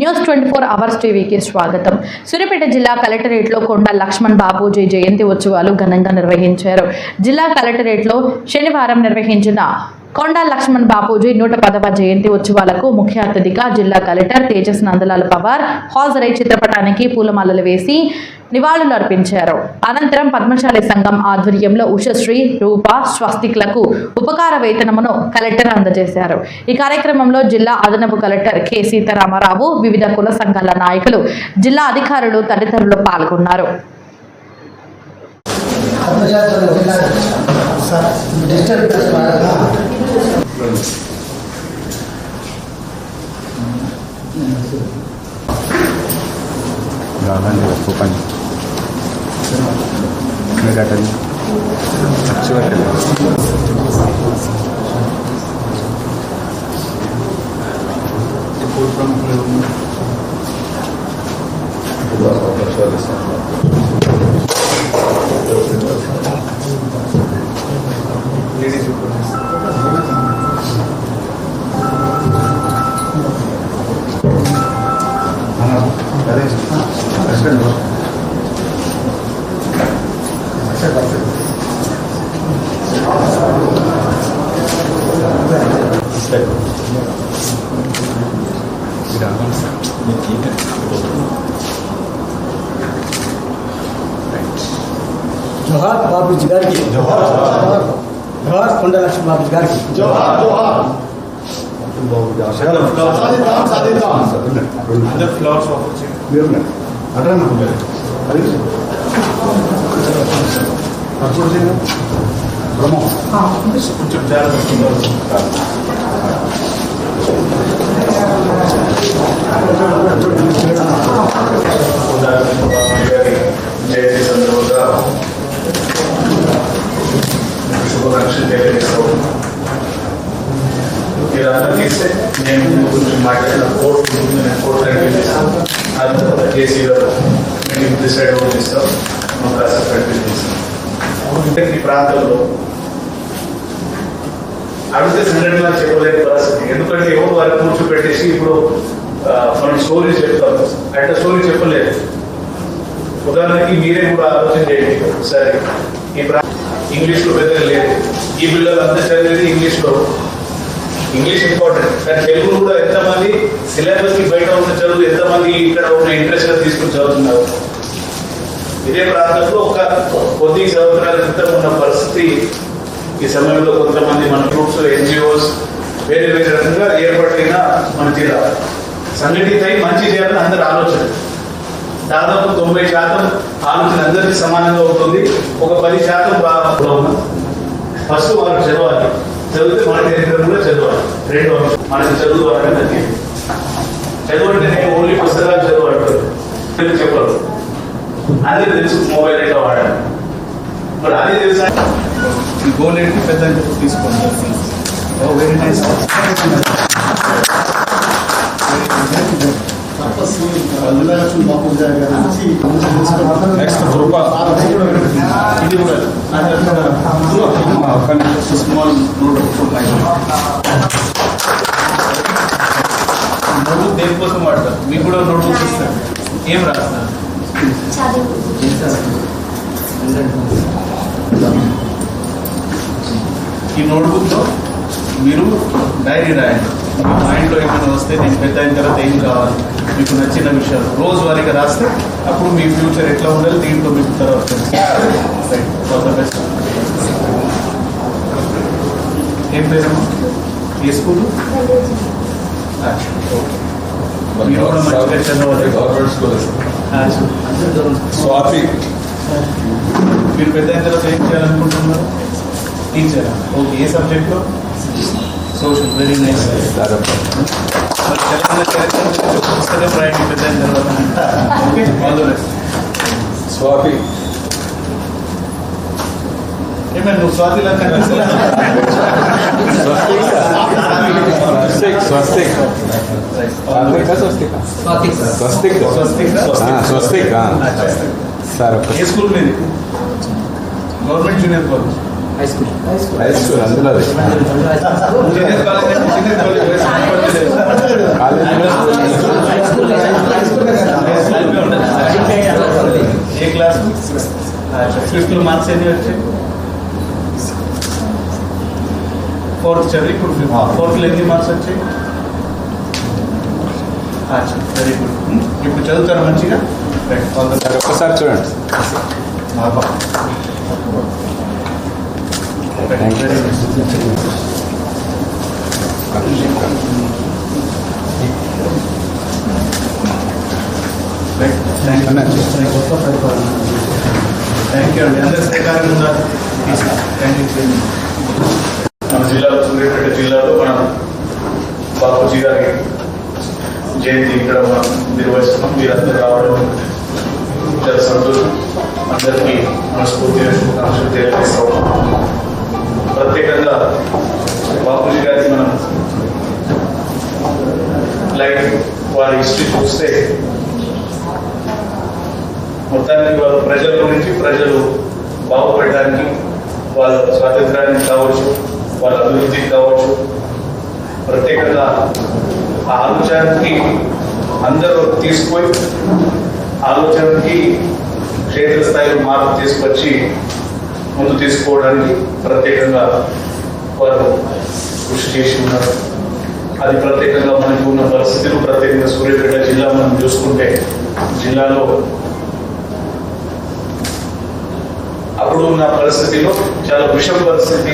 News twenty four hours టీవీకి స్వాగతం. సూర్యాపేట జిల్లా కలెక్టరేట్లో కొండ లక్ష్మణ్ బాబూజీ జయంతి ఉత్సవాలు ఘనంగా నిర్వహించారు. జిల్లా కలెక్టరేట్లో శనివారం నిర్వహించిన కొండ లక్ష్మణ్ బాపూజీ నూట పదవ జయంతి ఉత్సవాలకు ముఖ్య అతిథిగా జిల్లా కలెక్టర్ తేజస్ నందలాల్ పవార్ హాజరై చిత్రపటానికి పూలమాలలు వేసి నివాళులు అర్పించారు. అనంతరం పద్మశాలి సంఘం ఆధ్వర్యంలో ఉషశ్రీ రూప స్వస్తిక్లకు ఉపకార వేతనమును కలెక్టర్ అందజేశారు. ఈ కార్యక్రమంలో జిల్లా అదనపు కలెక్టర్ కె. సీతారామరావు వివిధ కుల సంఘాల నాయకులు జిల్లా అధికారులు తదితరులు పాల్గొన్నారు. りましょうか他目がり రాదండి ఒప్పు పని మీరు అటెండ్ చివరి జోహార్ బాబుజీ గారికి జోహార్ జోహార్ కొండ లక్ష్మీ బాబుజీ గారికి అందరు ఫ్లవర్స్ ఆఫర్ చేయండి కొంచెం జాగ్రత్త మీరందరూ తీస్తే నేను ముందు గురించి మాట్లాడిన కోర్టు ముందు నేను కోర్టు కంటిన్యూ చేస్తాను అది తర్వాత కేసీ గారు మేము డిసైడ్ అవుట్ చేస్తాం మా ప్రాసెస్ కంటిన్యూ చేస్తాం ఈ ప్రాంతంలో అడిగితే సంఘటనలా చెప్పలేని పరిస్థితి ఎందుకంటే ఎవరు వారి కూర్చోబెట్టేసి ఇప్పుడు మనం స్టోరీ చెప్తాం అంటే స్టోరీ చెప్పలేదు ఉదాహరణకి మీరే కూడా ఆలోచన చేయండి సరే ఈ ప్రా ఇంగ్లీష్లో పెద్దగా లేదు ఈ పిల్లలు అంతా చదివేది ఇంగ్లీష్లో ఇంగ్లీష్ ఇంపార్టెంట్ కానీ తెలుగు కూడా ఎంతమంది సిలబస్కి బయట ఉన్న చదువు ఎంతమంది ఇక్కడ ఉన్న ఇంట్రెస్ట్ తీసుకుని చదువుతున్నారు? ఇదే ప్రాంతంలో ఒక కొద్ది సంవత్సరాల క్రితం ఉన్న పరిస్థితి ఈ సమయంలో కొంతమంది మన గ్రూప్స్ ఎన్జిఓస్ వేరే వేరే రకంగా ఏర్పడిన మన జిల్లా. సంఘటితై మంచి చేయాలని అందరి ఆలోచన. దాదాపు తొంభై శాతం ఆలోచన అందరికీ సమానంగా ఉంటుంది. ఒక పది శాతం బాగా ఫస్ట్ వాళ్ళు చదవాలి. చదివితే మన దగ్గర కూడా చదవాలి. రెండు మనకి చదువు అంటే తగ్గింది చదువు అంటే నేను ఓన్లీ పుస్తకాలు చదవాలి తెలుగు చెప్పరు అందరికి తెలుసు మొబైల్ ఎట్లా వాడాలి. ఇప్పుడు అది తెలుసా? గోల్ ఏంటి? పెద్ద తీసుకోండి. Oh very nice Lakshmi Babuji గారి నుంచి నెక్స్ట్ కృప ఇది కూడా స్మాల్ నోట్బుక్ దేనికోసం వాడతారు మీకు కూడా నోట్బుక్ ఇస్తారు ఏం రాస్తారు ఈ నోట్బుక్లో మీరు డైరీ రాయండి. మైండ్లో ఏమైనా వస్తే నేను పెద్ద అయిన తర్వాత ఏం కావాలి? మీకు నచ్చిన విషయాలు. రోజువారీగా రాస్తే అప్పుడు మీ ఫ్యూచర్ ఎట్లా ఉండాలి దీంట్లో మీకు తర్వాత ఏం పేరమ్మా ఏ స్కూల్? స్వాతి. మీరు పెద్ద తర్వాత ఏం చేయాలనుకుంటున్నారు? టీచర్ ఓకే ఏ సబ్జెక్ట్లో సోషల్ వెరీ నైస్ దాదాపు మరి తెలంగాణ చరిత్ర పుస్తకం రాయండి పెద్ద తర్వాత స్వాతి. ఏమైనా నువ్వు స్వాతిలా స్వస్తిక్. స్వస్తిక్. స్వస్తిక్. స్వస్తిక్. స్వస్తిక్ స్వస్తిక్. స్వస్తిక్. సార్. ఒక ఏ స్కూల్ మీది? Government junior college. High school high school అందులో అది. జూనియర్ కాలేజ్ అంటే జూనియర్ కాలేజ్ కాలేజీలో ఏ క్లాస్ ఫిఫ్త్ మార్క్స్ ఎన్ని వచ్చాయి ఫోర్త్ చదివి ఇప్పుడు ఫోర్త్లో ఎన్ని మార్క్స్ వచ్చాయి వెరీ గుడ్ ఇప్పుడు చదువుతారు మంచిగా రైట్ ఆల్ ద సార్ ఒక్కసారి చూడండి అన్న, థ్యాంక్ యూ అండి అందరి సహకారం ఉన్నారు థ్యాంక్ యూ మన జిల్లాలో సూర్యాపేట జిల్లాలో మన బాపూజీ గారి జయంతి ఇక్కడ మనం నిర్వహిస్తున్నాం మీరందరూ రావడం చాలా సంతోషం అందరికీ మనస్ఫూర్తిగా శుభాకాంక్షలు తెలియజేస్తాం ప్రత్యేకంగా బాపూజీ గారి మనం లైఫ్ వారి హిస్టరీ చూస్తే మొత్తానికి వాళ్ళ ప్రజల గురించి ప్రజలు బాగుపడడానికి వాళ్ళ స్వాతంత్రానికి కావచ్చు వాళ్ళ అభివృద్ధికి కావచ్చు ప్రత్యేకంగా ఆ ఆలోచనకి అందరూ తీసుకొని ఆలోచనకి క్షేత్రస్థాయిలో మార్పు తీసుకొచ్చి ముందు తీసుకోవడానికి ప్రత్యేకంగా వారు కృషి చేసి ఉన్నారు. అది ప్రత్యేకంగా మనకు ఉన్న పరిస్థితులు ప్రత్యేకంగా సూర్యాపేట జిల్లా మనం చూసుకుంటే జిల్లాలో అప్పుడు ఉన్న పరిస్థితిలో చాలా విషమ పరిస్థితి